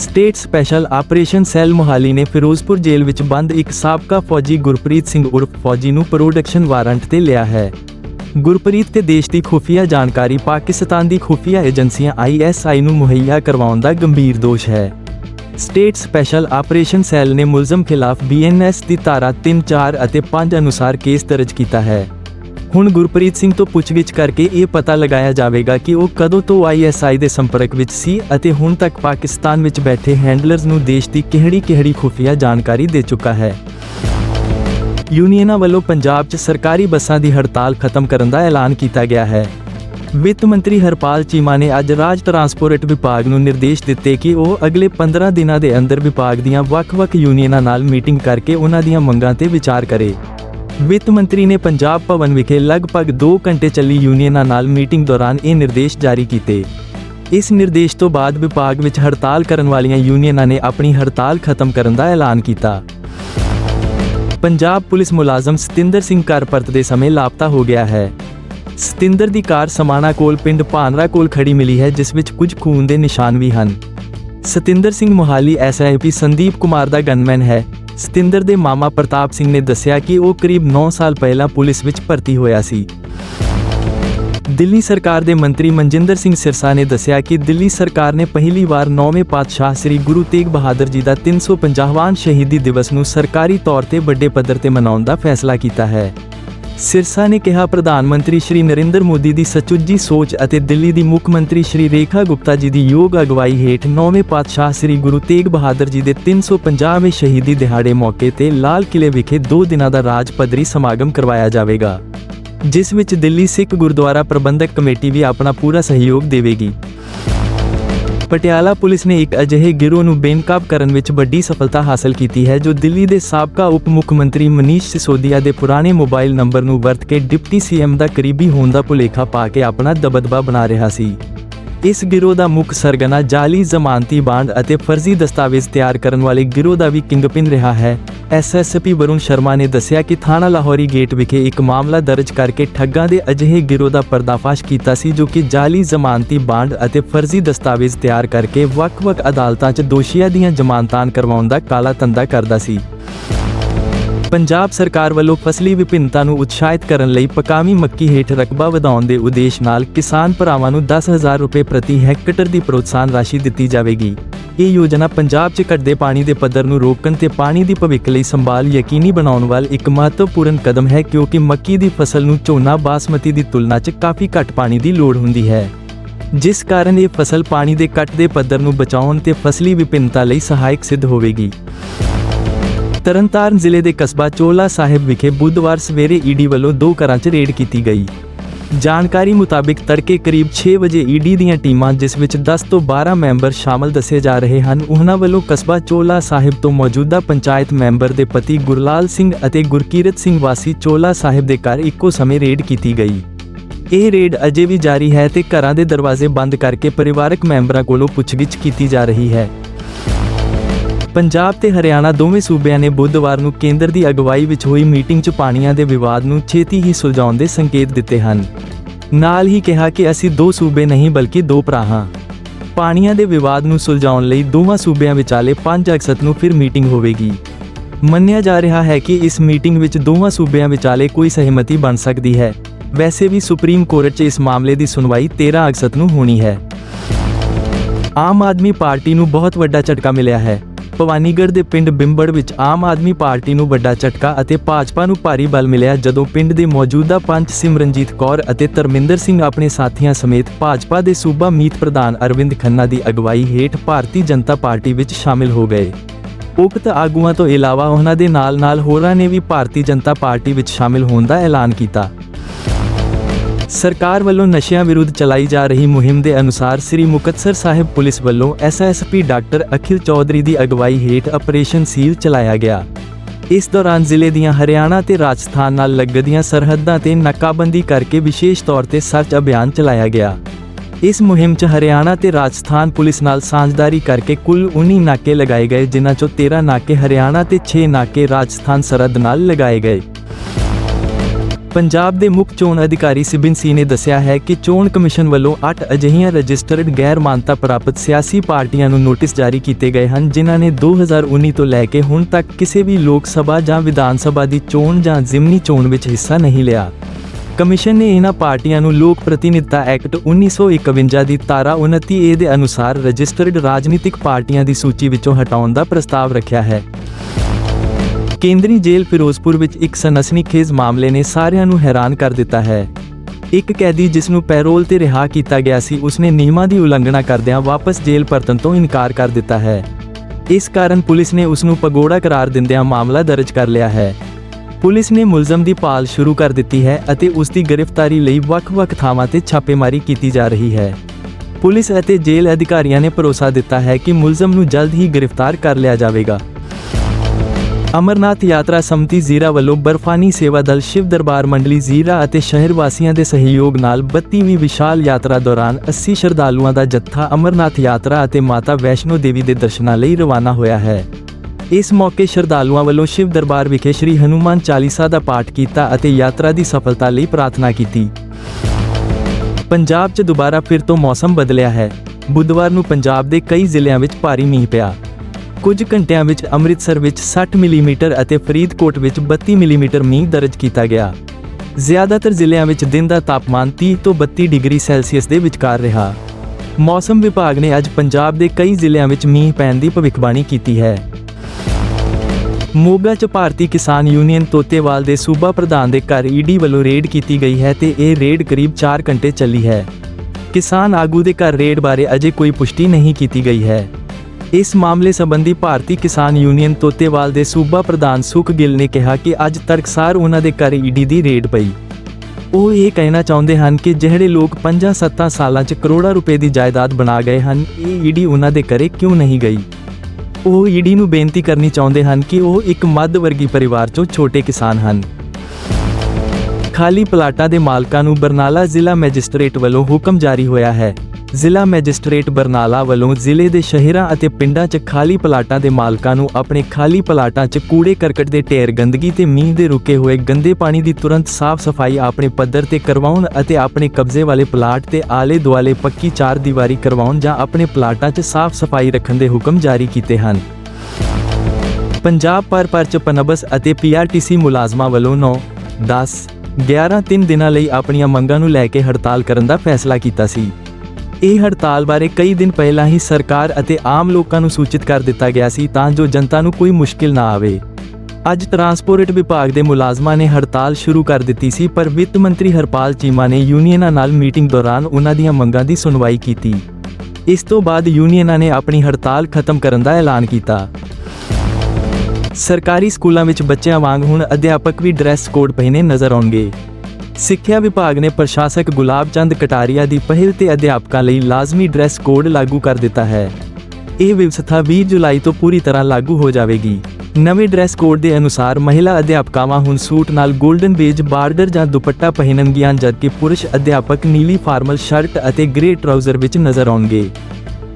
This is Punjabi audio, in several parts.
State special operation cell Mohali ਨੇ ਫਿਰੋਜ਼ਪੁਰ ਜੇਲ੍ਹ ਵਿੱਚ ਬੰਦ ਇੱਕ ਸਾਬਕਾ ਫੌਜੀ ਗੁਰਪ੍ਰੀਤ ਸਿੰਘ ਉਰਫ ਫੌਜੀ ਨੂੰ ਪ੍ਰੋਡਕਸ਼ਨ ਵਾਰੰਟ ਤੇ ਲਿਆ ਹੈ। ਗੁਰਪ੍ਰੀਤ ਤੇ ਦੇਸ਼ ਦੀ ਖੁਫੀਆ ਜਾਣਕਾਰੀ ਪਾਕਿਸਤਾਨ ਦੀ ਖੁਫੀਆ ਏਜੰਸੀਆਂ ਆਈਐਸਆਈ ਨੂੰ ਮੁਹੱਈਆ ਕਰਵਾਉਣ ਦਾ ਗੰਭੀਰ ਦੋਸ਼ ਹੈ। ਸਟੇਟ ਸਪੈਸ਼ਲ ਆਪਰੇਸ਼ਨ ਸੈੱਲ ਨੇ ਮੁਲਜ਼ਮ ਖਿਲਾਫ ਬੀਐਨਐਸ ਦੀ ਧਾਰਾ 3 4 ਅਤੇ 5 ਅਨੁਸਾਰ ਕੇਸ ਦਰਜ ਕੀਤਾ ਹੈ। ਹੁਣ ਗੁਰਪ੍ਰੀਤ ਸਿੰਘ ਤੋਂ ਪੁੱਛਗਿੱਛ ਕਰਕੇ ਇਹ ਪਤਾ ਲਗਾਇਆ ਜਾਵੇਗਾ ਕਿ ਉਹ ਕਦੋਂ ਤੋਂ ਆਈਐਸਆਈ ਦੇ ਸੰਪਰਕ ਵਿੱਚ ਸੀ ਅਤੇ ਹੁਣ ਤੱਕ ਪਾਕਿਸਤਾਨ ਵਿੱਚ ਬੈਠੇ ਹੈਂਡਲਰਸ ਨੂੰ ਦੇਸ਼ ਦੀ ਕਿਹੜੀ-ਕਿਹੜੀ ਖੁਫੀਆ ਜਾਣਕਾਰੀ ਦੇ ਚੁੱਕਾ ਹੈ। ਯੂਨੀਅਨਾਂ ਵੱਲੋਂ ਪੰਜਾਬ 'ਚ ਸਰਕਾਰੀ ਬੱਸਾਂ ਦੀ ਹੜਤਾਲ ਖਤਮ ਕਰਨ ਦਾ ਐਲਾਨ ਕੀਤਾ ਗਿਆ ਹੈ। ਵਿੱਤ ਮੰਤਰੀ ਹਰਪਾਲ ਚੀਮਾ ਨੇ ਅੱਜ ਰਾਜ ਟਰਾਂਸਪੋਰਟ ਵਿਭਾਗ ਨੂੰ ਨਿਰਦੇਸ਼ ਦਿੱਤੇ ਕਿ ਉਹ ਅਗਲੇ 15 ਦਿਨਾਂ ਦੇ ਅੰਦਰ ਵਿਭਾਗ ਦੀਆਂ ਵੱਖ-ਵੱਖ ਯੂਨੀਅਨਾਂ ਨਾਲ ਮੀਟਿੰਗ ਕਰਕੇ ਉਹਨਾਂ ਦੀਆਂ ਮੰਗਾਂ ਤੇ ਵਿਚਾਰ ਕਰੇ। ਵਿੱਤ ਮੰਤਰੀ ਨੇ ਪੰਜਾਬ ਭਵਨ ਵਿਖੇ ਲਗਭਗ 2 ਘੰਟੇ ਚੱਲੀ ਯੂਨੀਅਨਾਂ ਨਾਲ ਮੀਟਿੰਗ ਦੌਰਾਨ ਇਹ ਨਿਰਦੇਸ਼ ਜਾਰੀ ਕੀਤੇ। ਇਸ ਨਿਰਦੇਸ਼ ਤੋਂ ਬਾਅਦ ਵਿਭਾਗ ਵਿੱਚ ਹੜਤਾਲ ਕਰਨ ਵਾਲੀਆਂ ਯੂਨੀਅਨਾਂ ਨੇ ਆਪਣੀ ਹੜਤਾਲ ਖਤਮ ਕਰਨ ਦਾ ਐਲਾਨ ਕੀਤਾ। ਪੰਜਾਬ ਪੁਲਿਸ ਮੁਲਾਜ਼ਮ ਸਤਿੰਦਰ ਸਿੰਘ ਘਰ ਪਰਤਦੇ ਸਮੇਂ ਲਾਪਤਾ ਹੋ ਗਿਆ ਹੈ। ਸਤਿੰਦਰ ਦੀ ਕਾਰ ਸਮਾਣਾ ਕੋਲ ਪਿੰਡ ਭਾਨਰਾ ਕੋਲ ਖੜੀ ਮਿਲੀ ਹੈ, ਜਿਸ ਵਿੱਚ ਕੁਝ ਖੂਨ ਦੇ ਨਿਸ਼ਾਨ ਵੀ ਹਨ। ਸਤਿੰਦਰ ਸਿੰਘ ਮੁਹਾਲੀ ਐਸਆਈਪੀ ਸੰਦੀਪ ਕੁਮਾਰ ਦਾ ਗਨਮੈਨ ਹੈ। ਸਤਿੰਦਰ ਦੇ ਮਾਮਾ ਪ੍ਰਤਾਪ ਸਿੰਘ ਨੇ ਦੱਸਿਆ ਕਿ ਉਹ ਕਰੀਬ 9 ਸਾਲ ਪਹਿਲਾਂ ਪੁਲਿਸ ਵਿੱਚ ਭਰਤੀ ਹੋਇਆ ਸੀ। ਦਿੱਲੀ ਸਰਕਾਰ ਦੇ ਮੰਤਰੀ ਮਨਜਿੰਦਰ ਸਿੰਘ ਸਿਰਸਾ ਨੇ ਦੱਸਿਆ ਕਿ ਦਿੱਲੀ ਸਰਕਾਰ ਨੇ ਪਹਿਲੀ ਵਾਰ 9ਵੇਂ ਪਾਤਸ਼ਾਹ ਸ੍ਰੀ ਗੁਰੂ ਤੇਗ ਬਹਾਦਰ ਜੀ ਦਾ 350ਵਾਂ ਸ਼ਹੀਦੀ ਦਿਵਸ ਨੂੰ ਸਰਕਾਰੀ ਤੌਰ ਤੇ ਵੱਡੇ ਪੱਧਰ ਤੇ ਮਨਾਉਣ ਦਾ ਫੈਸਲਾ ਕੀਤਾ ਹੈ। ਸਿਰਸਾ ਨੇ ਕਿਹਾ, ਪ੍ਰਧਾਨ ਮੰਤਰੀ ਸ਼੍ਰੀ ਨਰਿੰਦਰ ਮੋਦੀ ਦੀ ਸਚੁੱਜੀ ਸੋਚ ਅਤੇ ਦਿੱਲੀ ਦੀ ਮੁੱਖ ਮੰਤਰੀ ਸ਼੍ਰੀ ਰੇਖਾ ਗੁਪਤਾ ਜੀ ਦੀ ਯੋਗ ਅਗਵਾਈ ਹੇਠ ਨੌਵੇਂ ਪਾਤਸ਼ਾਹ ਸ੍ਰੀ ਗੁਰੂ ਤੇਗ ਬਹਾਦਰ ਜੀ ਦੇ 350ਵੇਂ ਸ਼ਹੀਦੀ ਦਿਹਾੜੇ ਮੌਕੇ ਤੇ ਲਾਲ ਕਿਲੇ ਵਿਖੇ 2 ਦਿਨਾਂ ਦਾ ਰਾਜ ਪੱਧਰੀ ਸਮਾਗਮ ਕਰਵਾਇਆ ਜਾਵੇਗਾ, ਜਿਸ ਵਿੱਚ ਦਿੱਲੀ ਸਿੱਖ ਗੁਰਦੁਆਰਾ ਪ੍ਰਬੰਧਕ ਕਮੇਟੀ ਵੀ ਆਪਣਾ ਪੂਰਾ ਸਹਿਯੋਗ ਦੇਵੇਗੀ। ਪਟਿਆਲਾ ਪੁਲਿਸ ਨੇ ਇੱਕ ਅਜਿਹੇ ਗਿਰੋਹ ਨੂੰ ਬੇਨਕਾਬ ਕਰਨ ਵਿੱਚ ਵੱਡੀ ਸਫਲਤਾ ਹਾਸਲ ਕੀਤੀ ਹੈ, ਜੋ ਦਿੱਲੀ ਦੇ ਸਾਬਕਾ ਉਪ ਮੁੱਖ ਮੰਤਰੀ ਮਨੀਸ਼ ਸਿਸੋਦੀਆ ਦੇ ਪੁਰਾਣੇ ਮੋਬਾਈਲ ਨੰਬਰ ਨੂੰ ਵਰਤ ਕੇ ਡਿਪਟੀ ਸੀਐਮ ਦਾ ਕਰੀਬੀ ਹੋਣ ਦਾ ਭੁਲੇਖਾ ਪਾ ਕੇ ਆਪਣਾ ਦਬਦਬਾ ਬਣਾ ਰਿਹਾ ਸੀ। ਇਸ ਗਿਰੋਹ ਦਾ ਮੁੱਖ ਸਰਗਨਾ ਜਾਲੀ ਜ਼ਮਾਨਤੀ ਬਾਂਡ ਅਤੇ ਫਰਜ਼ੀ ਦਸਤਾਵੇਜ਼ ਤਿਆਰ ਕਰਨ ਵਾਲੇ ਗਿਰੋਹ ਦਾ ਵੀ ਕਿੰਗਪਿਨ ਰਿਹਾ ਹੈ। ਐਸਐਸਪੀ ਵਰੁਣ ਸ਼ਰਮਾ ਨੇ ਦੱਸਿਆ ਕਿ ਥਾਣਾ ਲਾਹੌਰੀ ਗੇਟ ਵਿਖੇ ਇੱਕ ਮਾਮਲਾ ਦਰਜ ਕਰਕੇ ਠੱਗਾਂ ਦੇ ਅਜਿਹੇ ਗਿਰੋਹ ਦਾ ਪਰਦਾਫਾਸ਼ ਕੀਤਾ ਸੀ ਜੋ ਕਿ ਜਾਲੀ ਜ਼ਮਾਨਤੀ ਬਾਂਡ ਅਤੇ ਫਰਜ਼ੀ ਦਸਤਾਵੇਜ਼ ਤਿਆਰ ਕਰਕੇ ਵੱਖ-ਵੱਖ ਅਦਾਲਤਾਂ 'ਚ ਦੋਸ਼ੀਆਂ ਦੀਆਂ ਜ਼ਮਾਨਤਾਂ ਕਰਵਾਉਣ ਦਾ ਕਾਲਾ ਧੰਦਾ ਕਰਦਾ ਸੀ। ਪੰਜਾਬ ਸਰਕਾਰ ਵੱਲੋਂ ਫਸਲੀ ਵਿਭਿੰਨਤਾ ਨੂੰ ਉਤਸ਼ਾਹਿਤ ਕਰਨ ਲਈ ਪਕਾਮੀ ਮੱਕੀ ਹੇਠ ਰਕਬਾ ਵਧਾਉਣ ਦੇ ਉਦੇਸ਼ ਨਾਲ ਕਿਸਾਨ ਭਰਾਵਾਂ ਨੂੰ 10000 ਰੁਪਏ ਪ੍ਰਤੀ ਹੈਕਟਰ ਦੀ ਪ੍ਰੋਤਸਾਹਨ ਰਾਸ਼ੀ ਦਿੱਤੀ ਜਾਵੇਗੀ। ਇਹ ਯੋਜਨਾ ਪੰਜਾਬ 'ਚ ਘਟਦੇ ਪਾਣੀ ਦੇ ਪੱਧਰ ਨੂੰ ਰੋਕਣ ਤੇ ਪਾਣੀ ਦੀ ਭਵਿੱਖ ਲਈ ਸੰਭਾਲ ਯਕੀਨੀ ਬਣਾਉਣ ਵੱਲ ਇੱਕ ਮਹੱਤਵਪੂਰਨ ਕਦਮ ਹੈ ਕਿਉਂਕਿ ਮੱਕੀ ਦੀ ਫਸਲ ਨੂੰ ਝੋਨਾ ਬਾਸਮਤੀ ਦੀ ਤੁਲਨਾ 'ਚ ਕਾਫੀ ਘੱਟ ਪਾਣੀ ਦੀ ਲੋੜ ਹੁੰਦੀ ਹੈ। ਜਿਸ ਕਾਰਨ ਇਹ ਫਸਲ ਪਾਣੀ ਦੇ ਘਟਦੇ ਪੱਧਰ ਨੂੰ ਬਚਾਉਣ ਤੇ ਫਸਲੀ ਵਿਭਿੰਨਤਾ ਲਈ ਸਹਾਇਕ ਸਿੱਧ ਹੋਵੇਗੀ। ਤਰਨਤਾਰਨ ਜ਼ਿਲ੍ਹੇ ਦੇ ਕਸਬਾ ਚੋਲਾ ਸਾਹਿਬ ਵਿਖੇ ਬੁੱਧਵਾਰ ਸਵੇਰੇ ਈਡੀ ਵੱਲੋਂ ਦੋ ਘਰਾਂ 'ਚ ਰੇਡ ਕੀਤੀ ਗਈ। ਜਾਣਕਾਰੀ ਮੁਤਾਬਿਕ ਤੜਕੇ ਕਰੀਬ 6 ਵਜੇ ਈਡੀ ਦੀਆਂ ਟੀਮਾਂ, ਜਿਸ ਵਿੱਚ 10 ਤੋਂ 12 ਮੈਂਬਰ ਸ਼ਾਮਲ ਦੱਸੇ ਜਾ ਰਹੇ ਹਨ, ਉਹਨਾਂ ਵੱਲੋਂ ਕਸਬਾ ਚੋਲਾ ਸਾਹਿਬ ਤੋਂ ਮੌਜੂਦਾ ਪੰਚਾਇਤ ਮੈਂਬਰ ਦੇ ਪਤੀ ਗੁਰਲਾਲ ਸਿੰਘ ਅਤੇ ਗੁਰਕੀਰਤ ਸਿੰਘ ਵਾਸੀ ਚੋਲਾ ਸਾਹਿਬ ਦੇ ਘਰ ਇੱਕੋ ਸਮੇਂ ਰੇਡ ਕੀਤੀ ਗਈ। ਇਹ ਰੇਡ ਅਜੇ ਵੀ ਜਾਰੀ ਹੈ ਤੇ ਘਰਾਂ ਦੇ ਦਰਵਾਜ਼ੇ ਬੰਦ ਕਰਕੇ ਪਰਿਵਾਰਕ ਮੈਂਬਰਾਂ ਕੋਲੋਂ ਪੁੱਛਗਿੱਛ ਕੀਤੀ ਜਾ ਰਹੀ ਹੈ। ਪੰਜਾਬ ਤੇ ਹਰਿਆਣਾ ਦੋਵੇਂ ਸੂਬਿਆਂ ਨੇ ਬੁੱਧਵਾਰ ਨੂੰ ਕੇਂਦਰ ਦੀ ਅਗਵਾਈ ਵਿੱਚ ਹੋਈ ਮੀਟਿੰਗ 'ਚ ਪਾਣੀਆਂ ਦੇ ਵਿਵਾਦ ਨੂੰ ਛੇਤੀ ਹੀ ਸੁਲਝਾਉਣ ਦੇ ਸੰਕੇਤ ਦਿੱਤੇ ਹਨ। ਨਾਲ ਹੀ ਕਿਹਾ ਕਿ ਅਸੀਂ ਦੋ ਸੂਬੇ ਨਹੀਂ ਬਲਕਿ ਦੋ ਭਰਾ ਹਾਂ। ਪਾਣੀਆਂ ਦੇ ਵਿਵਾਦ ਨੂੰ ਸੁਲਝਾਉਣ ਲਈ ਦੋਵਾਂ ਸੂਬਿਆਂ ਵਿਚਾਲੇ 5 ਅਗਸਤ ਨੂੰ ਫਿਰ ਮੀਟਿੰਗ ਹੋਵੇਗੀ। ਮੰਨਿਆ ਜਾ ਰਿਹਾ ਹੈ ਕਿ ਇਸ ਮੀਟਿੰਗ ਵਿੱਚ ਦੋਵਾਂ ਸੂਬਿਆਂ ਵਿਚਾਲੇ ਕੋਈ ਸਹਿਮਤੀ ਬਣ ਸਕਦੀ ਹੈ। ਵੈਸੇ ਵੀ ਸੁਪਰੀਮ ਕੋਰਟ 'ਚ ਇਸ ਮਾਮਲੇ ਦੀ ਸੁਣਵਾਈ 13 ਅਗਸਤ ਨੂੰ ਹੋਣੀ ਹੈ। ਆਮ ਆਦਮੀ ਪਾਰਟੀ ਨੂੰ ਬਹੁਤ ਵੱਡਾ ਝਟਕਾ ਮਿਲਿਆ ਹੈ। ਭਵਾਨੀਗੜ੍ਹ ਦੇ ਪਿੰਡ ਬਿੰਬੜ ਵਿੱਚ ਆਮ ਆਦਮੀ ਪਾਰਟੀ ਨੂੰ ਵੱਡਾ ਝਟਕਾ ਅਤੇ ਭਾਜਪਾ ਨੂੰ ਭਾਰੀ ਬਲ ਮਿਲਿਆ ਜਦੋਂ ਪਿੰਡ ਦੇ ਮੌਜੂਦਾ ਪੰਚ ਸਿਮਰਨਜੀਤ ਕੌਰ ਅਤੇ ਧਰਮਿੰਦਰ ਸਿੰਘ ਆਪਣੇ ਸਾਥੀਆਂ ਸਮੇਤ ਭਾਜਪਾ ਦੇ ਸੂਬਾ ਮੀਤ ਪ੍ਰਧਾਨ ਅਰਵਿੰਦ ਖੰਨਾ ਦੀ ਅਗਵਾਈ ਹੇਠ ਭਾਰਤੀ ਜਨਤਾ ਪਾਰਟੀ ਵਿੱਚ ਸ਼ਾਮਿਲ ਹੋ ਗਏ। ਉਕਤ ਆਗੂਆਂ ਤੋਂ ਇਲਾਵਾ ਉਹਨਾਂ ਦੇ ਨਾਲ-ਨਾਲ ਹੋਰਾਂ ਨੇ ਵੀ ਭਾਰਤੀ ਜਨਤਾ ਪਾਰਟੀ ਵਿੱਚ ਸ਼ਾਮਿਲ ਹੋਣ ਦਾ ਐਲਾਨ ਕੀਤਾ। ਸਰਕਾਰ ਵੱਲੋਂ ਨਸ਼ਿਆਂ ਵਿਰੁੱਧ ਚਲਾਈ ਜਾ ਰਹੀ ਮੁਹਿੰਮ ਦੇ ਅਨੁਸਾਰ ਸ੍ਰੀ ਮੁਕਤਸਰ ਸਾਹਿਬ ਪੁਲਿਸ ਵੱਲੋਂ ਐਸਐਸਪੀ ਡਾਕਟਰ ਅਖਿਲ ਚੌਧਰੀ ਦੀ ਅਗਵਾਈ ਹੇਠ ਆਪਰੇਸ਼ਨ ਸੀਲ ਚਲਾਇਆ ਗਿਆ। ਇਸ ਦੌਰਾਨ ਜ਼ਿਲ੍ਹੇ ਦੀਆਂ ਹਰਿਆਣਾ ਤੇ ਰਾਜਸਥਾਨ ਨਾਲ ਲੱਗਦੀਆਂ ਸਰਹੱਦਾਂ ਤੇ ਨਾਕਾਬੰਦੀ ਕਰਕੇ ਵਿਸ਼ੇਸ਼ ਤੌਰ ਤੇ ਸਰਚ ਅਭਿਆਨ ਚਲਾਇਆ ਗਿਆ। ਇਸ ਮੁਹਿੰਮ 'ਚ ਹਰਿਆਣਾ ਤੇ ਰਾਜਸਥਾਨ ਪੁਲਿਸ ਨਾਲ ਸਾਂਝਦਾਰੀ ਕਰਕੇ ਕੁੱਲ 19 ਨਾਕੇ ਲਗਾਏ ਗਏ, ਜਿਨ੍ਹਾਂ 'ਚੋਂ 13 ਨਾਕੇ ਹਰਿਆਣਾ ਤੇ 6 ਨਾਕੇ ਰਾਜਸਥਾਨ ਸਰਹੱਦ ਨਾਲ ਲਗਾਏ ਗਏ। ਪੰਜਾਬ ਦੇ ਮੁੱਖ ਚੋਣ ਅਧਿਕਾਰੀ ਸਿਬਿਨ ਸੀ ਨੇ ਦੱਸਿਆ ਹੈ ਕਿ ਚੋਣ ਕਮਿਸ਼ਨ ਵੱਲੋਂ 8 ਅਜਿਹੀਆਂ ਰਜਿਸਟਰਡ ਗੈਰ ਮਾਨਤਾ ਪ੍ਰਾਪਤ ਸਿਆਸੀ ਪਾਰਟੀਆਂ ਨੂੰ ਨੋਟਿਸ ਜਾਰੀ ਕੀਤੇ ਗਏ ਹਨ, ਜਿਨ੍ਹਾਂ ਨੇ 2019 ਤੋਂ ਲੈ ਕੇ ਹੁਣ ਤੱਕ ਕਿਸੇ ਵੀ ਲੋਕ ਸਭਾ ਜਾਂ ਵਿਧਾਨ ਸਭਾ ਦੀ ਚੋਣ ਜਾਂ ਜ਼ਿਮਨੀ ਚੋਣ ਵਿੱਚ ਹਿੱਸਾ ਨਹੀਂ ਲਿਆ। ਕਮਿਸ਼ਨ ਨੇ ਇਹਨਾਂ ਪਾਰਟੀਆਂ ਨੂੰ ਲੋਕ ਪ੍ਰਤੀਨਿਧਤਾ ਐਕਟ 1951 ਦੀ ਧਾਰਾ 29 ਏ ਦੇ ਅਨੁਸਾਰ ਰਜਿਸਟਰਡ ਰਾਜਨੀਤਿਕ ਪਾਰਟੀਆਂ ਦੀ ਸੂਚੀ ਵਿੱਚੋਂ ਹਟਾਉਣ ਦਾ ਪ੍ਰਸਤਾਵ ਰੱਖਿਆ ਹੈ। ਕੇਂਦਰੀ ਜੇਲ੍ਹ ਫਿਰੋਜ਼ਪੁਰ ਵਿੱਚ ਇੱਕ ਸਨਸਨੀਖੇਜ਼ ਮਾਮਲੇ ਨੇ ਸਾਰਿਆਂ ਨੂੰ ਹੈਰਾਨ ਕਰ ਦਿੱਤਾ ਹੈ। ਇੱਕ ਕੈਦੀ ਜਿਸ ਨੂੰ ਪੈਰੋਲ ਤੇ ਰਿਹਾ ਕੀਤਾ ਗਿਆ ਸੀ, ਉਸਨੇ ਨਿਯਮਾਂ ਦੀ ਉਲੰਘਣਾ ਕਰਦਿਆਂ ਵਾਪਸ ਜੇਲ੍ਹ ਪਰਤਣ ਤੋਂ ਇਨਕਾਰ ਕਰ ਦਿੱਤਾ ਹੈ। ਇਸ ਕਾਰਨ ਪੁਲਿਸ ਨੇ ਉਸ ਨੂੰ ਪਗੋੜਾ ਕਰਾਰ ਦਿੰਦਿਆਂ ਮਾਮਲਾ ਦਰਜ ਕਰ ਲਿਆ ਹੈ। ਪੁਲਿਸ ਨੇ ਮੁਲਜ਼ਮ ਦੀ ਭਾਲ ਸ਼ੁਰੂ ਕਰ ਦਿੱਤੀ ਹੈ ਅਤੇ ਉਸ ਦੀ ਗ੍ਰਿਫਤਾਰੀ ਲਈ ਵੱਖ-ਵੱਖ ਥਾਵਾਂ ਤੇ ਛਾਪੇਮਾਰੀ ਕੀਤੀ ਜਾ ਰਹੀ ਹੈ। ਪੁਲਿਸ ਅਤੇ ਜੇਲ੍ਹ ਅਧਿਕਾਰੀਆਂ ਨੇ ਭਰੋਸਾ ਦਿੱਤਾ ਹੈ ਕਿ ਮੁਲਜ਼ਮ ਨੂੰ ਜਲਦ ਹੀ ਗ੍ਰਿਫਤਾਰ ਕਰ ਲਿਆ ਜਾਵੇਗਾ। ਅਮਰਨਾਥ ਯਾਤਰਾ ਸਮਤੀ ਜ਼ੀਰਾ ਵੱਲੋਂ ਬਰਫਾਨੀ ਸੇਵਾ ਦਲ ਸ਼ਿਵ ਦਰਬਾਰ ਮੰਡਲੀ ਜ਼ੀਰਾ ਅਤੇ ਸ਼ਹਿਰ ਵਾਸੀਆਂ ਦੇ ਸਹਿਯੋਗ ਨਾਲ 32ਵੀਂ ਵਿਸ਼ਾਲ ਯਾਤਰਾ ਦੌਰਾਨ 80 ਸ਼ਰਧਾਲੂਆਂ ਦਾ ਜੱਥਾ ਅਮਰਨਾਥ ਯਾਤਰਾ ਅਤੇ ਮਾਤਾ ਵੈਸ਼ਨੋ ਦੇਵੀ ਦੇ ਦਰਸ਼ਨਾਂ ਲਈ ਰਵਾਨਾ ਹੋਇਆ ਹੈ। ਇਸ ਮੌਕੇ ਸ਼ਰਧਾਲੂਆਂ ਵੱਲੋਂ ਸ਼ਿਵ ਦਰਬਾਰ ਵਿਖੇ ਸ੍ਰੀ ਹਨੂਮਾਨ ਚਾਲੀਸਾ ਦਾ ਪਾਠ ਕੀਤਾ ਅਤੇ ਯਾਤਰਾ ਦੀ ਸਫਲਤਾ ਲਈ ਪ੍ਰਾਰਥਨਾ ਕੀਤੀ। ਪੰਜਾਬ 'ਚ ਦੁਬਾਰਾ ਫਿਰ ਤੋਂ ਮੌਸਮ ਬਦਲਿਆ ਹੈ। ਬੁੱਧਵਾਰ ਨੂੰ ਪੰਜਾਬ ਦੇ ਕਈ ਜ਼ਿਲ੍ਹਿਆਂ ਵਿੱਚ ਭਾਰੀ ਮੀਂਹ ਪਿਆ। ਕੁਝ ਘੰਟਿਆਂ ਵਿੱਚ ਅੰਮ੍ਰਿਤਸਰ ਵਿੱਚ 60 ਮਿਲੀਮੀਟਰ ਅਤੇ ਫਰੀਦਕੋਟ ਵਿੱਚ 32 ਮਿਲੀਮੀਟਰ ਮੀਂਹ ਦਰਜ ਕੀਤਾ ਗਿਆ। ਜ਼ਿਆਦਾਤਰ ਜ਼ਿਲ੍ਹਿਆਂ ਵਿੱਚ ਦਿਨ ਦਾ ਤਾਪਮਾਨ 30 ਤੋਂ 32 ਡਿਗਰੀ ਸੈਲਸੀਅਸ ਦੇ ਵਿਚਕਾਰ ਰਿਹਾ। ਮੌਸਮ ਵਿਭਾਗ ਨੇ ਅੱਜ ਪੰਜਾਬ ਦੇ ਕਈ ਜ਼ਿਲ੍ਹਿਆਂ ਵਿੱਚ ਮੀਂਹ ਪੈਣ ਦੀ ਭਵਿੱਖਬਾਣੀ ਕੀਤੀ ਹੈ। ਮੋਗਾ 'ਚ ਭਾਰਤੀ ਕਿਸਾਨ ਯੂਨੀਅਨ ਤੋਤੇਵਾਲ ਦੇ ਸੂਬਾ ਪ੍ਰਧਾਨ ਦੇ ਘਰ ਈਡੀ ਵੱਲੋਂ ਰੇਡ ਕੀਤੀ ਗਈ ਹੈ ਤੇ ਇਹ ਰੇਡ ਕਰੀਬ 4 ਘੰਟੇ ਚੱਲੀ ਹੈ। ਕਿਸਾਨ ਆਗੂ ਦੇ ਘਰ ਰੇਡ ਬਾਰੇ ਅਜੇ ਕੋਈ ਪੁਸ਼ਟੀ ਨਹੀਂ ਕੀਤੀ ਗਈ ਹੈ। ਇਸ ਮਾਮਲੇ ਸੰਬੰਧੀ ਭਾਰਤੀ ਕਿਸਾਨ ਯੂਨੀਅਨ ਤੋਤੇਵਾਲ ਦੇ ਸੂਬਾ ਪ੍ਰਧਾਨ ਸੁਖ ਗਿੱਲ ਨੇ ਕਿਹਾ ਕਿ ਅੱਜ ਤੜਕਸਾਰ ਉਹਨਾਂ ਦੇ ਘਰ ਈਡੀ ਦੀ ਰੇਡ ਪਈ। ਉਹ ਇਹ ਕਹਿਣਾ ਚਾਹੁੰਦੇ ਹਨ ਕਿ ਜਿਹੜੇ ਲੋਕ 5-7 ਸਾਲਾਂ 'ਚ ਕਰੋੜਾਂ ਰੁਪਏ ਦੀ ਜਾਇਦਾਦ ਬਣਾ ਗਏ ਹਨ, ਇਹ ਈਡੀ ਉਹਨਾਂ ਦੇ ਘਰੇ ਕਿਉਂ ਨਹੀਂ ਗਈ? ਉਹ ਈਡੀ ਨੂੰ ਬੇਨਤੀ ਕਰਨੀ ਚਾਹੁੰਦੇ ਹਨ ਕਿ ਉਹ ਇੱਕ ਮੱਧ ਵਰਗੀ ਪਰਿਵਾਰ 'ਚੋਂ ਛੋਟੇ ਕਿਸਾਨ ਹਨ। ਖਾਲੀ ਪਲਾਟਾਂ ਦੇ ਮਾਲਕਾਂ ਨੂੰ ਬਰਨਾਲਾ ਜ਼ਿਲ੍ਹਾ ਮੈਜਿਸਟ੍ਰੇਟ ਵੱਲੋਂ ਹੁਕਮ ਜਾਰੀ ਹੋਇਆ ਹੈ। ਜ਼ਿਲ੍ਹਾ ਮੈਜਿਸਟ੍ਰੇਟ ਬਰਨਾਲਾ ਵੱਲੋਂ ਜ਼ਿਲ੍ਹੇ ਦੇ ਸ਼ਹਿਰਾਂ ਅਤੇ ਪਿੰਡਾਂ 'ਚ ਖਾਲੀ ਪਲਾਟਾਂ ਦੇ ਮਾਲਕਾਂ ਨੂੰ ਆਪਣੇ ਖਾਲੀ ਪਲਾਟਾਂ 'ਚ ਕੂੜੇ ਕਰਕਟ ਦੇ ਢੇਰ ਗੰਦਗੀ ਤੇ ਮੀਂਹ ਦੇ ਰੁਕੇ ਹੋਏ ਗੰਦੇ ਪਾਣੀ ਦੀ ਤੁਰੰਤ ਸਾਫ਼ ਸਫ਼ਾਈ ਆਪਣੇ ਪੱਧਰ ਤੇ ਕਰਵਾਉਣ ਅਤੇ ਆਪਣੇ ਕਬਜ਼ੇ ਵਾਲੇ ਪਲਾਟ ਤੇ ਆਲੇ ਦੁਆਲੇ ਪੱਕੀ ਚਾਰ ਦੀਵਾਰੀ ਕਰਵਾਉਣ ਜਾਂ ਆਪਣੇ ਪਲਾਟਾਂ 'ਚ ਸਾਫ਼ ਸਫ਼ਾਈ ਰੱਖਣ ਦੇ ਹੁਕਮ ਜਾਰੀ ਕੀਤੇ ਹਨ। ਪੰਜਾਬ ਪਰ ਪਰ ਚ ਪਨਬਸ ਅਤੇ ਪੀਆਰਟੀਸੀ ਮੁਲਾਜ਼ਮਾਂ ਵੱਲੋਂ 9 10 11 ਤਿੰਨ ਦਿਨਾਂ ਲਈ ਆਪਣੀਆਂ ਮੰਗਾਂ ਨੂੰ ਲੈ ਕੇ ਹੜਤਾਲ ਕਰਨ ਦਾ ਫੈਸਲਾ ਕੀਤਾ ਸੀ। ਇਹ ਹੜਤਾਲ ਬਾਰੇ ਕਈ ਦਿਨ ਪਹਿਲਾਂ ਹੀ ਸਰਕਾਰ ਅਤੇ ਆਮ ਲੋਕਾਂ ਨੂੰ ਸੂਚਿਤ ਕਰ ਦਿੱਤਾ ਗਿਆ ਸੀ ਤਾਂ ਜੋ ਜਨਤਾ ਨੂੰ ਕੋਈ ਮੁਸ਼ਕਿਲ ਨਾ ਆਵੇ। ਅੱਜ ਟਰਾਂਸਪੋਰਟ ਵਿਭਾਗ ਦੇ ਮੁਲਾਜ਼ਮਾਂ ਨੇ ਹੜਤਾਲ ਸ਼ੁਰੂ ਕਰ ਦਿੱਤੀ ਸੀ, ਪਰ ਵਿੱਤ ਮੰਤਰੀ ਹਰਪਾਲ ਚੀਮਾ ਨੇ ਯੂਨੀਅਨਾਂ ਨਾਲ ਮੀਟਿੰਗ ਦੌਰਾਨ ਉਹਨਾਂ ਦੀਆਂ ਮੰਗਾਂ ਦੀ ਸੁਣਵਾਈ ਕੀਤੀ। ਇਸ ਤੋਂ ਬਾਅਦ ਯੂਨੀਅਨਾਂ ਨੇ ਆਪਣੀ ਹੜਤਾਲ ਖਤਮ ਕਰਨ ਦਾ ਐਲਾਨ ਕੀਤਾ। ਸਰਕਾਰੀ ਸਕੂਲਾਂ ਵਿੱਚ ਬੱਚਿਆਂ ਵਾਂਗ ਹੁਣ ਅਧਿਆਪਕ ਵੀ ਡਰੈਸ ਕੋਡ ਪਹਿਨੇ ਨਜ਼ਰ ਆਉਣਗੇ। ਸਿੱਖਿਆ ਵਿਭਾਗ ਨੇ ਪ੍ਰਸ਼ਾਸਕ ਗੁਲਾਬ ਚੰਦ ਕਟਾਰੀਆ ਦੀ ਪਹਿਲ ਤੇ ਅਧਿਆਪਕਾਂ ਲਈ ਲਾਜ਼ਮੀ ਡਰੈਸ ਕੋਡ ਲਾਗੂ ਕਰ ਦਿੱਤਾ ਹੈ। ਇਹ ਵਿਵਸਥਾ 20 ਜੁਲਾਈ ਤੋਂ ਪੂਰੀ ਤਰ੍ਹਾਂ ਲਾਗੂ ਹੋ ਜਾਵੇਗੀ। ਨਵੇਂ ਡਰੈਸ ਕੋਡ ਦੇ ਅਨੁਸਾਰ ਮਹਿਲਾ ਅਧਿਆਪਕਾਵਾਂ ਹੁਣ ਸੂਟ ਨਾਲ 골ਡਨ ਬੇਜ, ਬਾਰਡਰ ਜਾਂ ਦੁਪੱਟਾ ਪਹਿਨਣਗੀਆਂ, ਜਦਕਿ ਪੁਰਸ਼ ਅਧਿਆਪਕ ਨੀਲੀ ਫਾਰਮਲ ਸ਼ਰਟ ਅਤੇ ਗ੍ਰੇ ਟਰਾਊਜ਼ਰ ਵਿੱਚ ਨਜ਼ਰ ਆਉਣਗੇ।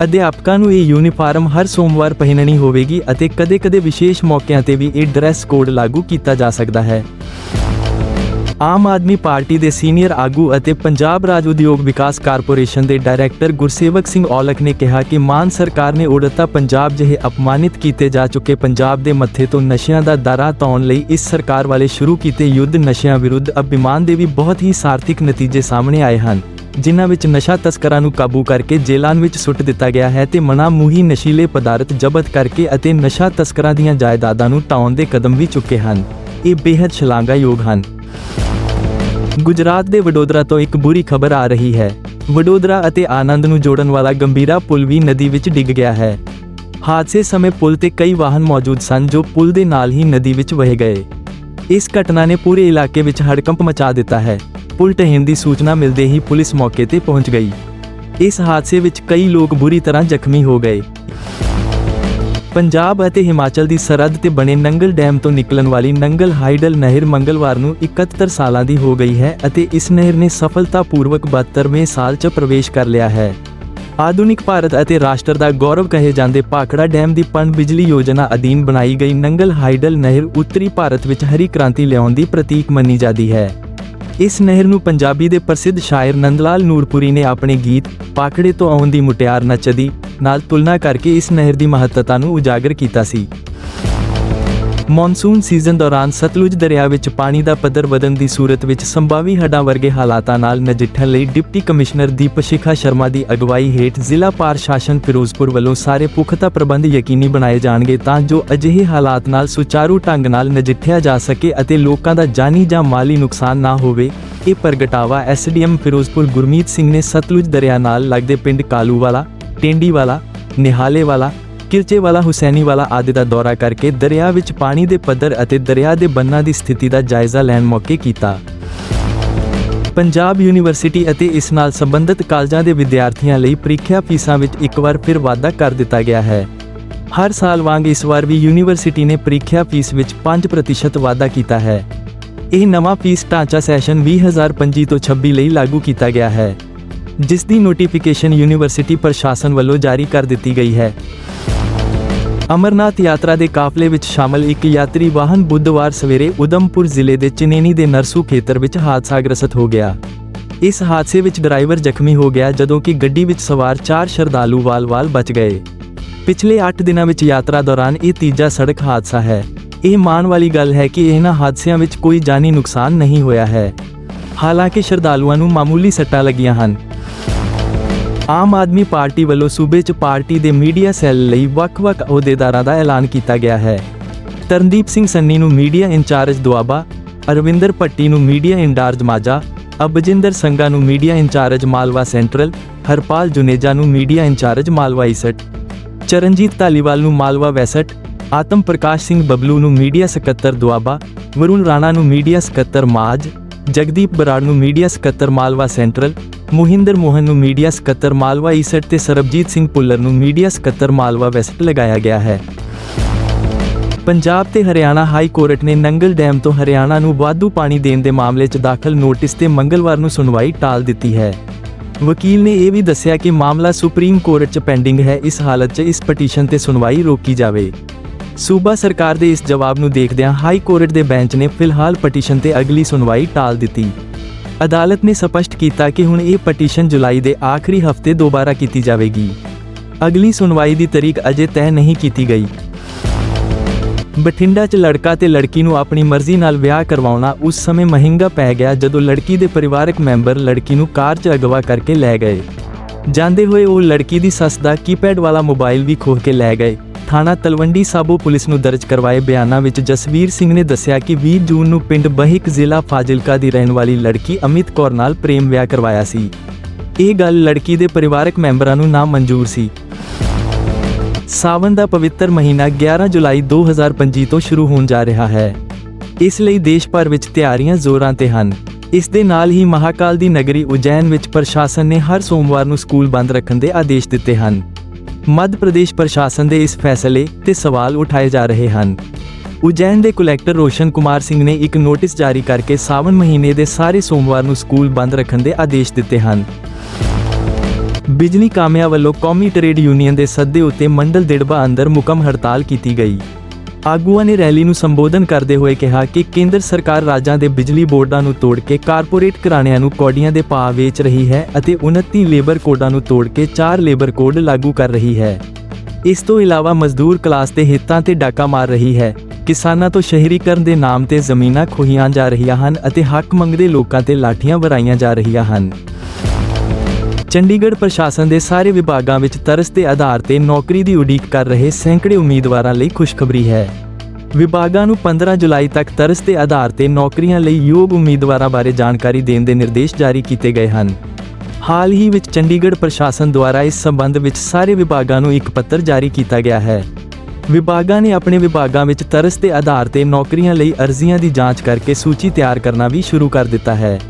ਅਧਿਆਪਕਾਂ ਨੂੰ ਇਹ ਯੂਨੀਫਾਰਮ ਹਰ ਸੋਮਵਾਰ ਪਹਿਨਣੀ ਹੋਵੇਗੀ ਅਤੇ ਕਦੇ-ਕਦੇ ਵਿਸ਼ੇਸ਼ ਮੌਕਿਆਂ ਤੇ ਵੀ ਇਹ ਡਰੈਸ ਕੋਡ ਲਾਗੂ ਕੀਤਾ ਜਾ ਸਕਦਾ ਹੈ। ਆਮ ਆਦਮੀ ਪਾਰਟੀ ਦੇ ਸੀਨੀਅਰ ਆਗੂ ਅਤੇ ਪੰਜਾਬ ਰਾਜ ਉਦਯੋਗ ਵਿਕਾਸ ਕਾਰਪੋਰੇਸ਼ਨ ਦੇ ਡਾਇਰੈਕਟਰ ਗੁਰਸੇਵਕ ਸਿੰਘ ਔਲਖ ਨੇ ਕਿਹਾ ਕਿ ਮਾਨ ਸਰਕਾਰ ਨੇ ਉੜਤਾ ਪੰਜਾਬ ਜਿਹੇ ਅਪਮਾਨਿਤ ਕੀਤੇ ਜਾ ਚੁੱਕੇ ਪੰਜਾਬ ਦੇ ਮੱਥੇ ਤੋਂ ਨਸ਼ਿਆਂ ਦਾ ਦਾਰਾ ਤਾਉਣ ਲਈ ਇਸ ਸਰਕਾਰ ਵਾਲੇ ਸ਼ੁਰੂ ਕੀਤੇ ਯੁੱਧ ਨਸ਼ਿਆਂ ਵਿਰੁੱਧ ਅਭਿਮਾਨ ਦੇ ਵੀ ਬਹੁਤ ਹੀ ਸਾਰਥਿਕ ਨਤੀਜੇ ਸਾਹਮਣੇ ਆਏ ਹਨ। ਜਿਨ੍ਹਾਂ ਵਿੱਚ ਨਸ਼ਾ ਤਸਕਰਾਂ ਨੂੰ ਕਾਬੂ ਕਰਕੇ ਜੇਲ੍ਹਾਂ ਵਿੱਚ ਸੁੱਟ ਦਿੱਤਾ ਗਿਆ ਹੈ ਤੇ ਮਨਾਮੂਹੀ ਨਸ਼ੀਲੇ ਪਦਾਰਥ ਜ਼ਬਤ ਕਰਕੇ ਅਤੇ ਨਸ਼ਾ ਤਸਕਰਾਂ ਦੀਆਂ ਜਾਇਦਾਦਾਂ ਨੂੰ ਟਾਉਣ ਦੇ ਕਦਮ ਵੀ ਚੁੱਕੇ ਹਨ। ਇਹ ਬੇहद ਸ਼ਲਾਘਾਯੋਗ ਹਨ। ਗੁਜਰਾਤ ਦੇ ਵਡੋਦਰਾ ਤੋਂ ਇੱਕ ਬੁਰੀ ਖਬਰ ਆ ਰਹੀ ਹੈ। ਵਡੋਦਰਾ ਅਤੇ ਆਨੰਦ ਨੂੰ ਜੋੜਨ ਵਾਲਾ ਗੰਭੀਰਾ ਪੁਲ ਵੀ ਨਦੀ ਵਿੱਚ ਡਿੱਗ ਗਿਆ ਹੈ। ਹਾਦਸੇ ਸਮੇਂ ਪੁਲ ਤੇ ਕਈ ਵਾਹਨ ਮੌਜੂਦ ਸਨ ਜੋ ਪੁਲ ਦੇ ਨਾਲ ਹੀ ਨਦੀ ਵਿੱਚ ਵਹਿ ਗਏ। ਇਸ ਘਟਨਾ ਨੇ ਪੂਰੇ ਇਲਾਕੇ ਵਿੱਚ ਹੜਕੰਪ ਮਚਾ ਦਿੱਤਾ ਹੈ। ਪੁਲ ਢਹਿਣ ਦੀ ਸੂਚਨਾ ਮਿਲਦੇ ਹੀ ਪੁਲਿਸ ਮੌਕੇ ਤੇ ਪਹੁੰਚ ਗਈ। ਇਸ ਹਾਦਸੇ ਵਿੱਚ ਕਈ ਲੋਕ ਬੁਰੀ ਤਰ੍ਹਾਂ ਜ਼ਖਮੀ ਹੋ ਗਏ। ਪੰਜਾਬ ਅਤੇ ਹਿਮਾਚਲ ਦੀ ਸਰਹੱਦ ਤੇ ਬਣੇ ਨੰਗਲ ਡੈਮ ਤੋਂ ਨਿਕਲਣ ਵਾਲੀ ਨੰਗਲ ਹਾਈਡਲ ਨਹਿਰ ਮੰਗਲਵਾਰ ਨੂੰ 71 ਸਾਲਾਂ ਦੀ ਹੋ ਗਈ ਹੈ ਅਤੇ ਇਸ ਨਹਿਰ ਨੇ ਸਫਲਤਾਪੂਰਵਕ 72ਵੇਂ ਸਾਲ 'ਚ ਪ੍ਰਵੇਸ਼ ਕਰ ਲਿਆ ਹੈ। ਆਧੁਨਿਕ ਭਾਰਤ ਅਤੇ ਰਾਸ਼ਟਰ ਦਾ ਗੌਰਵ ਕਹੇ ਜਾਂਦੇ ਭਾਖੜਾ ਡੈਮ ਦੀ ਪਣ ਬਿਜਲੀ ਯੋਜਨਾ ਅਧੀਨ ਬਣਾਈ ਗਈ ਨੰਗਲ ਹਾਈਡਲ ਨਹਿਰ ਉੱਤਰੀ ਭਾਰਤ ਵਿੱਚ ਹਰੀ ਕ੍ਰਾਂਤੀ ਲਿਆਉਣ ਦੀ ਪ੍ਰਤੀਕ ਮੰਨੀ ਜਾਂਦੀ ਹੈ। ਇਸ ਨਹਿਰ ਨੂੰ ਪੰਜਾਬੀ ਦੇ ਪ੍ਰਸਿੱਧ ਸ਼ਾਇਰ ਨੰਦਲਾਲ ਨੂਰਪੁਰੀ ਨੇ ਆਪਣੇ ਗੀਤ ਪਾਖੜੇ ਤੋਂ ਆਉਣ ਦੀ ਮੁਟਿਆਰ ਨੱਚਦੀ ਨਾਲ ਤੁਲਨਾ ਕਰਕੇ ਇਸ ਨਹਿਰ ਦੀ ਮਹੱਤਤਾ ਨੂੰ ਉਜਾਗਰ ਕੀਤਾ ਸੀ। ਮੌਨਸੂਨ ਸੀਜ਼ਨ ਦੌਰਾਨ ਸਤਲੁਜ ਦਰਿਆ ਵਿੱਚ ਪਾਣੀ ਦਾ ਪੱਧਰ ਵਧਣ ਦੀ ਸੂਰਤ ਵਿੱਚ ਸੰਭਾਵੀ ਹੜ੍ਹਾਂ ਵਰਗੇ ਹਾਲਾਤਾਂ ਨਾਲ ਨਜਿੱਠਣ ਲਈ ਡਿਪਟੀ ਕਮਿਸ਼ਨਰ ਦੀਪ ਸ਼ਿਖਾ ਸ਼ਰਮਾ ਦੀ ਅਗਵਾਈ ਹੇਠ ਜ਼ਿਲ੍ਹਾ ਪ੍ਰਸ਼ਾਸਨ ਫਿਰੋਜ਼ਪੁਰ ਵੱਲੋਂ ਸਾਰੇ ਪੁਖਤਾ ਪ੍ਰਬੰਧ ਯਕੀਨੀ ਬਣਾਏ ਜਾਣਗੇ ਤਾਂ ਜੋ ਅਜਿਹੇ ਹਾਲਾਤ ਨਾਲ ਸੁਚਾਰੂ ਢੰਗ ਨਾਲ ਨਜਿੱਠਿਆ ਜਾ ਸਕੇ ਅਤੇ ਲੋਕਾਂ ਦਾ ਜਾਨੀ ਜਾਂ ਮਾਲੀ ਨੁਕਸਾਨ ਨਾ ਹੋਵੇ, ਇਹ ਪ੍ਰਗਟਾਵਾ ਐਸਡੀਐਮ ਫਿਰੋਜ਼ਪੁਰ ਗੁਰਮੀਤ ਸਿੰਘ ਨੇ ਸਤਲੁਜ ਦਰਿਆ ਨਾਲ ਲੱਗਦੇ ਪਿੰਡ ਕਾਲੂਵਾਲਾ ਟੇਂ ਵਾਲਾ, ਨਿਹਾਲੇ ਵਾਲਾ, ਕਿਰਚੇ ਵਾਲਾ, ਹੁਸੈਨੀ ਵਾਲਾ ਆਦਿ ਦਾ ਦੌਰਾ ਕਰਕੇ ਦਰਿਆ ਵਿੱਚ ਪਾਣੀ ਦੇ ਪੱਧਰ ਅਤੇ ਦਰਿਆ ਦੇ ਬੰਨਾਂ ਦੀ ਸਥਿਤੀ ਦਾ ਜਾਇਜ਼ਾ ਲੈਣ ਮੌਕੇ ਕੀਤਾ। ਪੰਜਾਬ ਯੂਨੀਵਰਸਿਟੀ ਅਤੇ ਇਸ ਨਾਲ ਸੰਬੰਧਿਤ ਕਾਲਜਾਂ ਦੇ ਵਿਦਿਆਰਥੀਆਂ ਲਈ ਪ੍ਰੀਖਿਆ ਫੀਸਾਂ ਵਿੱਚ ਇੱਕ ਵਾਰ ਫਿਰ ਵਾਧਾ ਕਰ ਦਿੱਤਾ ਗਿਆ ਹੈ। ਹਰ ਸਾਲ ਵਾਂਗ ਇਸ ਵਾਰ ਵੀ ਯੂਨੀਵਰਸਿਟੀ ਨੇ ਪ੍ਰੀਖਿਆ ਫੀਸ ਵਿੱਚ 5% ਵਾਧਾ ਕੀਤਾ ਹੈ। ਇਹ ਨਵਾਂ ਫੀਸ ਢਾਂਚਾ ਸੈਸ਼ਨ 2025 ਤੋਂ 26 ਲਈ ਲਾਗੂ ਕੀਤਾ ਗਿਆ ਹੈ। ਜਿਸ ਦੀ ਨੋਟੀਫਿਕੇਸ਼ਨ ਯੂਨੀਵਰਸਿਟੀ ਪ੍ਰਸ਼ਾਸਨ ਵੱਲੋਂ ਜਾਰੀ ਕਰ ਦਿੱਤੀ ਗਈ ਹੈ। ਅਮਰਨਾਥ ਯਾਤਰਾ ਦੇ ਕਾਫਲੇ ਵਿੱਚ ਸ਼ਾਮਲ ਇੱਕ ਯਾਤਰੀ ਵਾਹਨ ਬੁੱਧਵਾਰ ਸਵੇਰੇ ਉਦਮਪੁਰ ਜ਼ਿਲ੍ਹੇ ਦੇ ਚਨੇਨੀ ਦੇ ਨਰਸੂ ਖੇਤਰ ਵਿੱਚ ਹਾਦਸਾਗ੍ਰਸਤ ਹੋ ਗਿਆ। ਇਸ ਹਾਦਸੇ ਵਿੱਚ ਡਰਾਈਵਰ ਜ਼ਖਮੀ ਹੋ ਗਿਆ ਜਦੋਂ ਕਿ ਗੱਡੀ ਵਿੱਚ ਸਵਾਰ ਚਾਰ ਸ਼ਰਧਾਲੂ ਵਾਲ-ਵਾਲ ਬਚ ਗਏ। ਪਿਛਲੇ 8 ਦਿਨਾਂ ਵਿੱਚ ਯਾਤਰਾ ਦੌਰਾਨ ਇਹ ਤੀਜਾ ਸੜਕ ਹਾਦਸਾ ਹੈ। ਇਹ ਮਾਣ ਵਾਲੀ ਗੱਲ ਹੈ ਕਿ ਇਹਨਾਂ ਹਾਦਸਿਆਂ ਵਿੱਚ ਕੋਈ ਜਾਨੀ ਨੁਕਸਾਨ ਨਹੀਂ ਹੋਇਆ ਹੈ। ਹਾਲਾਂਕਿ ਸ਼ਰਧਾਲੂਆਂ ਨੂੰ ਮਾਮੂਲੀ ਸੱਟਾਂ ਲੱਗੀਆਂ ਹਨ। ਆਮ ਆਦਮੀ ਪਾਰਟੀ ਵੱਲੋਂ ਸੂਬੇ 'ਚ ਪਾਰਟੀ ਦੇ ਮੀਡੀਆ ਸੈੱਲ ਲਈ ਵੱਖ-ਵੱਖ ਅਹੁਦੇਦਾਰਾਂ ਦਾ ਐਲਾਨ ਕੀਤਾ ਗਿਆ ਹੈ। ਤਰਨਦੀਪ ਸਿੰਘ ਸੰਨੀ ਨੂੰ ਮੀਡੀਆ ਇੰਚਾਰਜ ਦੁਆਬਾ, ਅਰਵਿੰਦਰ ਭੱਟੀ ਨੂੰ ਮੀਡੀਆ ਇੰਚਾਰਜ ਮਾਝਾ, ਅਬਜਿੰਦਰ ਸੰਗਾ ਨੂੰ media incharge Malwa central, Harpal Juneja ਨੂੰ media incharge Malwa east, Charanjit Dhaliwal ਨੂੰ ਮਾਲਵਾ ਵੈਸਟ, ਆਤਮ ਪ੍ਰਕਾਸ਼ ਸਿੰਘ ਬਬਲੂ ਨੂੰ ਮੀਡੀਆ ਸਕੱਤਰ ਦੁਆਬਾ, ਵਰੁਣ ਰਾਣਾ ਨੂੰ ਮੀਡੀਆ ਸਕੱਤਰ ਮਾਝ, ਜਗਦੀਪ ਬਰਾੜ ਨੂੰ ਮੀਡੀਆ ਸਕੱਤਰ ਮਾਲਵਾ ਸੈਂਟਰਲ ਮੁਹਿੰਦਰ ਮੋਹਨ ਨੂੰ ਮੀਡੀਆ ਸਕੱਤਰ ਮਾਲਵਾ ਈਸਟ ਤੇ ਸਰਬਜੀਤ ਸਿੰਘ ਪੁੱਲਰ ਨੂੰ ਮੀਡੀਆ ਸਕੱਤਰ ਮਾਲਵਾ ਵੈਸਟ ਲਗਾਇਆ ਗਿਆ ਹੈ। ਪੰਜਾਬ ਤੇ ਹਰਿਆਣਾ ਹਾਈ ਕੋਰਟ ਨੇ ਨੰਗਲ ਡੈਮ ਤੋਂ ਹਰਿਆਣਾ ਨੂੰ ਵਾਧੂ ਪਾਣੀ ਦੇਣ ਦੇ ਮਾਮਲੇ 'ਚ ਦਾਖਲ ਨੋਟਿਸ ਤੇ ਮੰਗਲਵਾਰ ਨੂੰ ਸੁਣਵਾਈ ਟਾਲ ਦਿੱਤੀ ਹੈ। ਵਕੀਲ ਨੇ ਇਹ ਵੀ ਦੱਸਿਆ ਕਿ ਮਾਮਲਾ ਸੁਪਰੀਮ ਕੋਰਟ 'ਚ ਪੈਂਡਿੰਗ ਹੈ, ਇਸ ਹਾਲਤ 'ਚ ਇਸ ਪਟੀਸ਼ਨ ਤੇ ਸੁਣਵਾਈ ਰੋਕੀ ਜਾਵੇ। ਸੂਬਾ ਸਰਕਾਰ ਦੇ ਇਸ ਜਵਾਬ ਨੂੰ ਦੇਖਦਿਆਂ ਹਾਈ ਕੋਰਟ ਦੇ ਬੈਂਚ ਨੇ ਫਿਲਹਾਲ ਪਟੀਸ਼ਨ ਤੇ ਅਗਲੀ ਸੁਣਵਾਈ ਟਾਲ ਦਿੱਤੀ। ਅਦਾਲਤ ਨੇ ਸਪਸ਼ਟ ਕੀਤਾ ਕਿ ਹੁਣ ਇਹ ਪਟੀਸ਼ਨ ਜੁਲਾਈ ਦੇ ਆਖਰੀ ਹਫ਼ਤੇ ਦੁਬਾਰਾ ਕੀਤੀ ਜਾਵੇਗੀ। ਅਗਲੀ ਸੁਣਵਾਈ ਦੀ ਤਾਰੀਖ ਅਜੇ ਤੈਅ ਨਹੀਂ ਕੀਤੀ ਗਈ। ਬਠਿੰਡਾ 'ਚ ਲੜਕਾ ਤੇ ਲੜਕੀ ਨੂੰ ਆਪਣੀ ਮਰਜ਼ੀ ਨਾਲ ਵਿਆਹ ਕਰਵਾਉਣਾ ਉਸ ਸਮੇਂ ਮਹਿੰਗਾ ਪੈ ਗਿਆ ਜਦੋਂ ਲੜਕੀ ਦੇ ਪਰਿਵਾਰਕ ਮੈਂਬਰ ਲੜਕੀ ਨੂੰ ਕਾਰ 'ਚ ਅਗਵਾ ਕਰਕੇ ਲੈ ਗਏ। ਜਾਂਦੇ ਹੋਏ ਉਹ ਲੜਕੀ ਦੀ ਸੱਸ ਦਾ ਕੀਪੈਡ ਵਾਲਾ ਮੋਬਾਈਲ ਵੀ ਖੋਹ ਕੇ ਲੈ ਗਏ। ਥਾਣਾ ਤਲਵੰਡੀ ਸਾਬੋ ਪੁਲਿਸ ਨੂੰ ਦਰਜ ਕਰਵਾਏ ਬਿਆਨਾਂ ਵਿੱਚ ਜਸਵੀਰ ਸਿੰਘ ਨੇ ਦੱਸਿਆ ਕਿ 20 ਜੂਨ ਨੂੰ ਪਿੰਡ ਬਹਿਕ ਜ਼ਿਲ੍ਹਾ ਫਾਜ਼ਿਲਕਾ ਦੀ ਰਹਿਣ ਵਾਲੀ ਲੜਕੀ ਅਮਿਤ ਕੌਰ ਨਾਲ ਪ੍ਰੇਮ ਵਿਆਹ ਕਰਵਾਇਆ ਸੀ। ਇਹ ਗੱਲ ਲੜਕੀ ਦੇ ਪਰਿਵਾਰਕ ਮੈਂਬਰਾਂ ਨੂੰ ਨਾ ਮਨਜ਼ੂਰ ਸੀ। ਸਾਵਨ ਦਾ ਪਵਿੱਤਰ ਮਹੀਨਾ 11 ਜੁਲਾਈ 2025 ਤੋਂ ਸ਼ੁਰੂ ਹੋਣ ਜਾ ਰਿਹਾ ਹੈ। ਇਸ ਲਈ ਦੇਸ਼ ਭਰ ਵਿੱਚ ਤਿਆਰੀਆਂ ਜ਼ੋਰਾਂ ਤੇ ਹਨ। ਇਸ ਦੇ ਨਾਲ ਹੀ ਮਹਾਕਾਲ ਦੀ ਨਗਰੀ ਉਜੈਨ ਵਿੱਚ ਪ੍ਰਸ਼ਾਸਨ ਨੇ ਹਰ ਸੋਮਵਾਰ ਨੂੰ ਸਕੂਲ ਬੰਦ ਰੱਖਣ ਦੇ ਆਦੇਸ਼ ਦਿੱਤੇ ਹਨ। ਮੱਧ ਪ੍ਰਦੇਸ਼ ਪ੍ਰਸ਼ਾਸਨ ਦੇ ਇਸ ਫੈਸਲੇ ਤੇ ਸਵਾਲ ਉਠਾਏ ਜਾ ਰਹੇ ਹਨ। ਉਜੈਨ ਦੇ ਕਲੈਕਟਰ ਰੋਸ਼ਨ ਕੁਮਾਰ ਸਿੰਘ ਨੇ ਇੱਕ ਨੋਟਿਸ ਜਾਰੀ ਕਰਕੇ ਸਾਵਨ ਮਹੀਨੇ ਦੇ ਸਾਰੇ ਸੋਮਵਾਰ ਨੂੰ ਸਕੂਲ ਬੰਦ ਰੱਖਣ ਦੇ ਆਦੇਸ਼ ਦਿੱਤੇ ਹਨ। ਬਿਜਲੀ ਕਾਮਿਆਂ ਵੱਲੋਂ ਕੌਮੀ ਟਰੇਡ ਯੂਨੀਅਨ ਦੇ ਸੱਦੇ ਉੱਤੇ ਮੰਡਲ ਦਿੜਬਾ ਅੰਦਰ ਮੁਕਮ ਹੜਤਾਲ ਕੀਤੀ ਗਈ। ਆਗੂਆਂ ਨੇ ਰੈਲੀ ਨੂੰ ਸੰਬੋਧਨ ਕਰਦੇ ਹੋਏ ਕਿਹਾ ਕਿ ਕੇਂਦਰ ਸਰਕਾਰ ਰਾਜਾਂ ਦੇ ਬਿਜਲੀ ਬੋਰਡਾਂ ਨੂੰ ਤੋੜ ਕੇ ਕਾਰਪੋਰੇਟ ਘਰਾਣਿਆਂ ਨੂੰ ਕੌਡੀਆਂ ਦੇ ਭਾਅ ਵੇਚ ਰਹੀ ਹੈ ਅਤੇ 29 ਲੇਬਰ ਕੋਡਾਂ ਨੂੰ ਤੋੜ ਕੇ 4 ਲੇਬਰ ਕੋਡ ਲਾਗੂ ਕਰ ਰਹੀ ਹੈ। ਇਸ ਤੋਂ ਇਲਾਵਾ ਮਜ਼ਦੂਰ ਕਲਾਸ ਦੇ ਹਿੱਤਾਂ ਤੇ ਡਾਕਾ ਮਾਰ ਰਹੀ ਹੈ। ਕਿਸਾਨਾਂ ਤੋਂ ਸ਼ਹਿਰੀਕਰਨ ਦੇ ਨਾਮ ਤੇ ਜ਼ਮੀਨਾਂ ਖੋਹੀਆਂ ਜਾ ਰਹੀਆਂ ਹਨ ਅਤੇ ਹੱਕ ਮੰਗਦੇ ਲੋਕਾਂ ਤੇ ਲਾਠੀਆਂ ਵਰਾਈਆਂ ਜਾ ਰਹੀਆਂ ਹਨ। ਚੰਡੀਗੜ੍ਹ ਪ੍ਰਸ਼ਾਸਨ ਦੇ ਸਾਰੇ ਵਿਭਾਗਾਂ ਵਿੱਚ ਤਰਸ ਦੇ ਆਧਾਰ ਤੇ ਨੌਕਰੀ ਦੀ ਉਡੀਕ ਕਰ ਰਹੇ ਸੈਂਕੜੇ ਉਮੀਦਵਾਰਾਂ ਲਈ ਖੁਸ਼ਖਬਰੀ ਹੈ। ਵਿਭਾਗਾਂ ਨੂੰ 15 ਜੁਲਾਈ ਤੱਕ ਤਰਸ ਦੇ ਆਧਾਰ ਤੇ ਨੌਕਰੀਆਂ ਲਈ ਯੋਗ ਉਮੀਦਵਾਰਾਂ ਬਾਰੇ ਜਾਣਕਾਰੀ ਦੇਣ ਦੇ ਨਿਰਦੇਸ਼ ਜਾਰੀ ਕੀਤੇ ਗਏ ਹਨ। ਹਾਲ ਹੀ ਵਿੱਚ ਚੰਡੀਗੜ੍ਹ ਪ੍ਰਸ਼ਾਸਨ ਦੁਆਰਾ ਇਸ ਸੰਬੰਧ ਵਿੱਚ ਸਾਰੇ ਵਿਭਾਗਾਂ ਨੂੰ ਇੱਕ ਪੱਤਰ ਜਾਰੀ ਕੀਤਾ ਗਿਆ ਹੈ। ਵਿਭਾਗਾਂ ਨੇ ਆਪਣੇ ਵਿਭਾਗਾਂ ਵਿੱਚ ਤਰਸ ਦੇ ਆਧਾਰ ਤੇ ਨੌਕਰੀਆਂ ਲਈ ਅਰਜ਼ੀਆਂ ਦੀ ਜਾਂਚ ਕਰਕੇ ਸੂਚੀ ਤਿਆਰ ਕਰਨਾ ਵੀ ਸ਼ੁਰੂ ਕਰ ਦਿੱਤਾ ਹੈ।